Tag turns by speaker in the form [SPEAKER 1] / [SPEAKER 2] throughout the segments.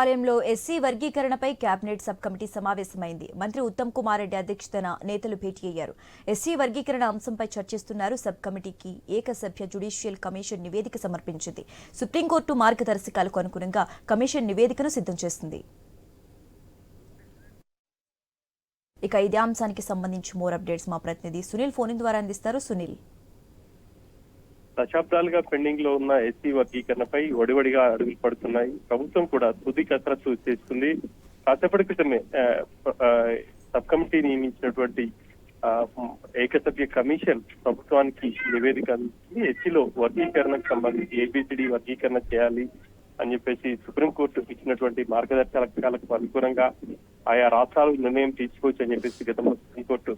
[SPEAKER 1] ఆలయంలో ఎస్సీ వర్గీకరణపై cabinet sub committee సమావేశమైంది. మంత్రి ఉత్తమ్ కుమార్ రెడ్డి అధ్యక్షతన నేతలు భేటీ అయ్యారు. ఎస్సీ వర్గీకరణ అంశంపై చర్చిస్తున్నారు. సబ్ కమిటీకి ఏకసభ్య జ్యుడిషియల్ కమిషన్ నివేదిక సమర్పించింది. సుప్రీంకోర్టు మార్గదర్శకాలకు అనుగుణంగా కమిషన్ నివేదికను సిద్ధం చేస్తుంది. ఇక ఇదే అంశానికి సంబంధించి మోర్ అప్డేట్స్ మా ప్రతినిధి సునీల్ ఫోన్ ద్వారా అందిస్తారు. సునీల్.
[SPEAKER 2] దశాబ్దాలుగా పెండింగ్లో ఉన్న ఎస్సీ వర్గీకరణపై ఒడివడిగా అడుగులు పడుతున్నాయి. ప్రభుత్వం కూడా తుది కసరత్తు చేస్తుంది. కాసేపటి క్రితమే సబ్ కమిటీ నియమించినటువంటి ఆ, ఏకసభ్య కమిషన్ ప్రభుత్వానికి నివేదిక అందించింది ఎస్సీలో వర్గీకరణకు సంబంధించి ఏబిసిడి వర్గీకరణ చేయాలి అని చెప్పేసి సుప్రీంకోర్టు ఇచ్చినటువంటి మార్గదర్శకాలకు అనుగుణంగా ఆయా రాష్ట్రాలు నిర్ణయం తీసుకోవచ్చు అని చెప్పేసి గతంలో సుప్రీంకోర్టు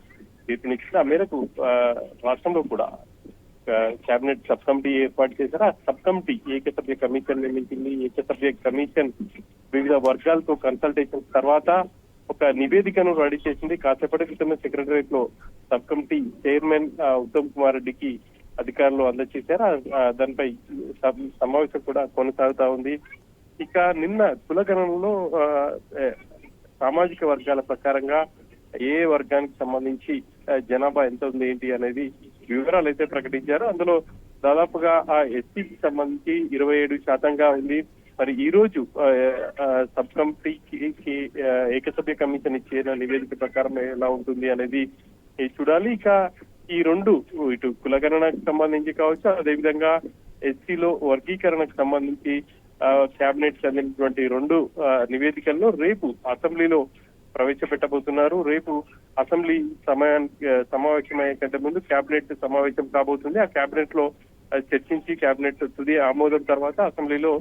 [SPEAKER 2] తీర్పునిచ్చింది. ఆ మేరకు రాష్ట్రంలో కూడా కేబినెట్ సబ్ కమిటీ ఏర్పాటు చేశారు. ఆ సబ్ కమిటీ ఏకసభ్య కమిషన్ నియమించింది ఏకసభ్య కమిషన్ వివిధ వర్గాలతో కన్సల్టేషన్ తర్వాత ఒక నివేదికను రెడీ చేసింది. కాసేపటి క్రితమే సెక్రటరియట్లో sub committee chairman Uttam Kumar రెడ్డికి అధికారులు అందజేశారు. దానిపై సమావేశం కూడా కొనసాగుతా ఉంది. ఇక నిన్న కులగణనలో సామాజిక వర్గాల ప్రకారంగా ఏ వర్గానికి సంబంధించి జనాభా ఎంత ఉంది ఏంటి అనేది వివరాలు అయితే ప్రకటించారు. అందులో దాదాపుగా ఆ ఎస్సీకి సంబంధించి ఇరవై ఏడు శాతంగా ఉంది. మరి ఈ రోజు ఆ, సబ్ కమిటీకి ఏకసభ్య కమిషన్ ఇచ్చిన నివేదిక ప్రకారం ఎలా ఉంటుంది అనేది చూడాలి. ఇక ఈ రెండు ఇటు కులగణనకు సంబంధించి కావచ్చు అదేవిధంగా ఎస్సీలో వర్గీకరణకు సంబంధించి కేబినెట్ చెందినటువంటి రెండు ఆ, రేపు అసెంబ్లీలో ప్రవేశపెట్టబోతున్నారు. రేపు అసెంబ్లీ సమయానికి సమావేశమయ్యే కంటే ముందు కేబినెట్ సమావేశం కాబోతుంది. ఆ కేబినెట్లో చర్చించి కేబినెట్ తుది ఆమోదం తర్వాత అసెంబ్లీలో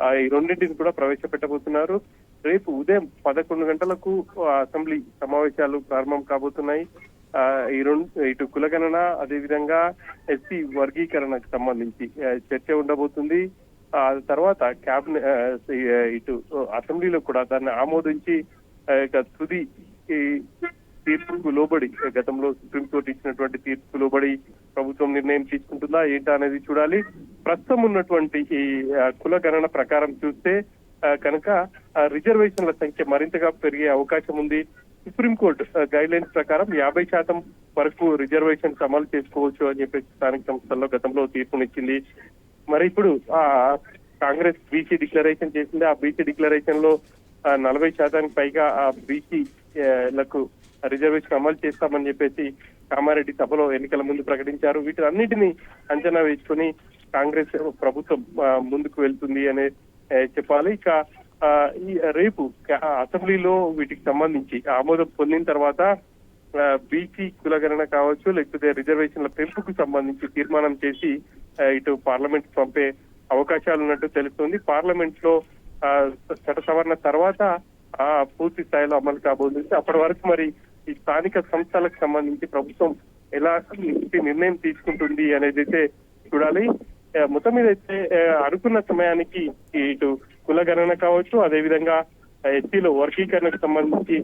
[SPEAKER 2] ఆ, ఈ రెండింటిని కూడా ప్రవేశపెట్టబోతున్నారు. రేపు ఉదయం పదకొండు గంటలకు అసెంబ్లీ సమావేశాలు ప్రారంభం కాబోతున్నాయి. ఆ, ఈ రెండు ఇటు కులగణన అదేవిధంగా ఎస్సీ వర్గీకరణకు సంబంధించి చర్చ ఉండబోతుంది. ఆ తర్వాత క్యాబినెట్ ఇటు అసెంబ్లీలో కూడా దాన్ని ఆమోదించి ఆ, యొక్క తుది ఈ తీర్పుకు లోబడి గతంలో సుప్రీంకోర్టు ఇచ్చినటువంటి తీర్పుకు లోబడి ప్రభుత్వం నిర్ణయం తీసుకుంటుందా ఏంటా అనేది చూడాలి. ప్రస్తుతం ఉన్నటువంటి ఈ కుల గణన ప్రకారం చూస్తే కనుక ఆ, రిజర్వేషన్ల సంఖ్య మరింతగా పెరిగే అవకాశం ఉంది. సుప్రీంకోర్టు గైడ్ లైన్స్ ప్రకారం యాభై శాతం వరకు రిజర్వేషన్స్ అమలు చేసుకోవచ్చు అని చెప్పేసి స్థానిక సంస్థల్లో గతంలో తీర్పునిచ్చింది. మరి ఇప్పుడు ఆ కాంగ్రెస్ బీసీ డిక్లరేషన్ చేసింది. ఆ బీసీ డిక్లరేషన్లో నలభై శాతానికి పైగా ఆ బీసీ లకు రిజర్వేషన్ అమలు చేస్తామని చెప్పేసి కామారెడ్డి సభలో ఎన్నికల ముందు ప్రకటించారు. వీటినన్నిటిని అంచనా వేసుకుని కాంగ్రెస్ ప్రభుత్వం ముందుకు వెళ్తుంది అనే చెప్పాలి. ఇక ఆ, ఈ రేపు అసెంబ్లీలో వీటికి సంబంధించి ఆమోదం పొందిన తర్వాత బీసీ కులగణన కావచ్చు లేకపోతే రిజర్వేషన్ల పెంపుకు సంబంధించి తీర్మానం చేసి ఇటు పార్లమెంట్ పంపే అవకాశాలు ఉన్నట్టు తెలుస్తుంది. పార్లమెంట్లో చట్ట సవరణ తర్వాత ఆ పూర్తి స్థాయిలో అమలు కాబోతుంది. అప్పటి వరకు మరి ఈ స్థానిక సంస్థలకు సంబంధించి ప్రభుత్వం ఎలా నిర్ణయం తీసుకుంటుంది అనేది అయితే చూడాలి. మొత్తం మీద అయితే అనుకున్న సమయానికి ఇటు కుల గణన కావచ్చు అదేవిధంగా ఎస్సీలో వర్గీకరణకు సంబంధించి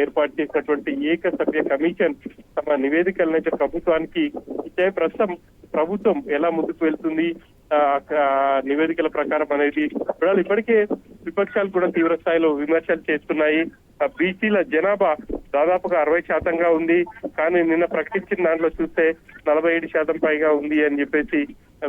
[SPEAKER 2] ఏర్పాటు చేసినటువంటి ఏక సభ్య కమిషన్ తమ నివేదికలను అయితే ప్రభుత్వానికి ఇచ్చే ప్రస్తుతం ప్రభుత్వం ఎలా ముందుకు వెళ్తుంది ఆ, ఆ నివేదికల ప్రకారం అనేది చూడాలి ఇప్పటికే విపక్షాలు కూడా తీవ్ర స్థాయిలో విమర్శలు చేస్తున్నాయి. ఆ బీసీల జనాభా దాదాపుగా అరవై శాతంగా ఉంది. కానీ నిన్న ప్రకటించిన దాంట్లో చూస్తే నలభై ఏడు శాతం పైగా ఉంది అని చెప్పేసి